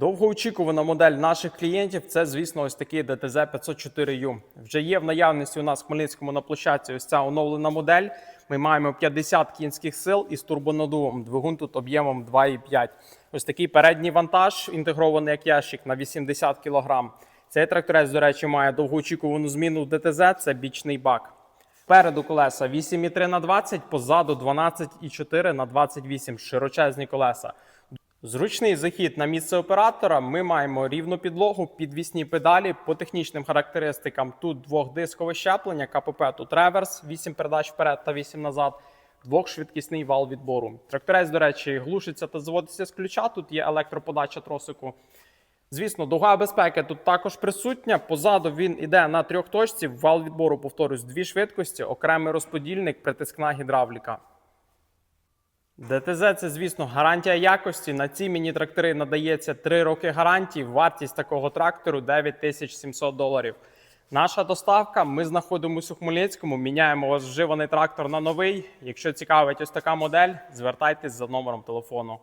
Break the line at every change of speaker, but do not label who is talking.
Довгоочікувана модель наших клієнтів це, звісно, ось такий DTZ 504U. Вже є в наявності у нас в Хмельницькому на площадці ось ця оновлена модель. Ми маємо 50 кінських сил із турбонадувом. Двигун тут об'ємом 2,5. Ось такий передній вантаж, інтегрований як ящик на 80 кг. Цей тракторець, до речі, має довгоочікувану зміну в ДТЗ, це бічний бак. Спереду колеса 8,3 на 20, позаду 12,4 на 28, широчезні колеса. Зручний захід на місце оператора. Ми маємо рівну підлогу, підвісні педалі. По технічним характеристикам тут двохдискове щеплення, КПП тут реверс, 8 передач вперед та 8 назад, двохшвидкісний вал відбору. Тракторець, до речі, глушиться та заводиться з ключа. Тут є електроподача тросику. Звісно, дуга безпеки тут також присутня. Позаду він іде на трьохточці. Вал відбору, повторюсь, дві швидкості, окремий розподільник, притискна гідравліка. ДТЗ це, звісно, гарантія якості. На ці міні-трактори надається 3 роки гарантії. Вартість такого трактору 9700 доларів. Наша доставка. Ми знаходимося у Хмельницькому. Міняємо ваш вживаний трактор на новий. Якщо цікавить ось така модель, звертайтесь за номером телефону.